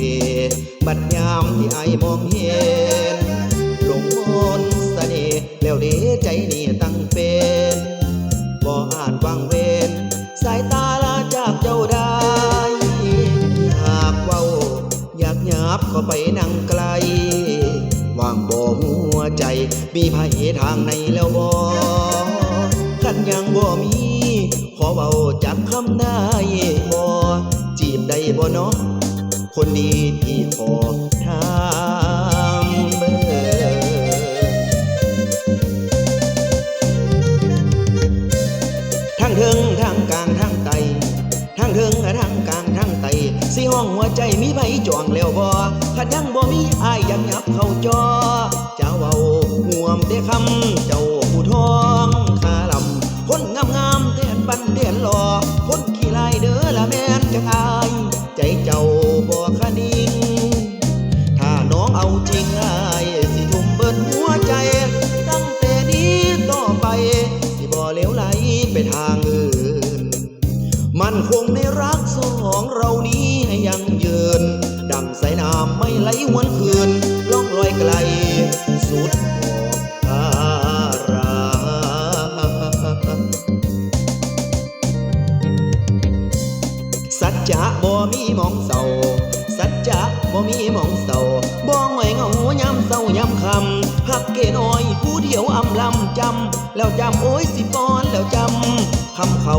ที่ไอมองเห็นหลงมนต์เสน่ห์แล้วเดใจนี่ตั้งเป็นบ่อาจวางเวนสายตาลาจากเจ้าได้หากเว้า อยากหยาบเข้าไปนั่งไกลวางบ่หัวใจ มีภัยทางในแล้วบ่ขันยังบ่มีขอเว้าจักคำได้บ่จีบได้บ่เนาะ คนดีที่ขอทางเบอร์ทางเทิงทางกลางทางไตทางเทิงทางกลางทางไตสีห้องหัวใจมีใบจองแล้วบ่ขัดยังบ่มีอายยังยับเข้าจอเจ้าเอา มันคงในรักสองเรานี้ให้ยังยืน ดังสายน้ำไม่ไหลหวนคืน ล่องลอยไกล สุดขอบคาราสัจจะบ่มีมองเศร้าสัจจะบ่มีมองเศร้าบ่หงอยเหงายามเศร้ายามคำหักเกน้อยผู้เดียวอำลำจำแล้วจำโอ้ยสิปอนแล้วจำคำเขา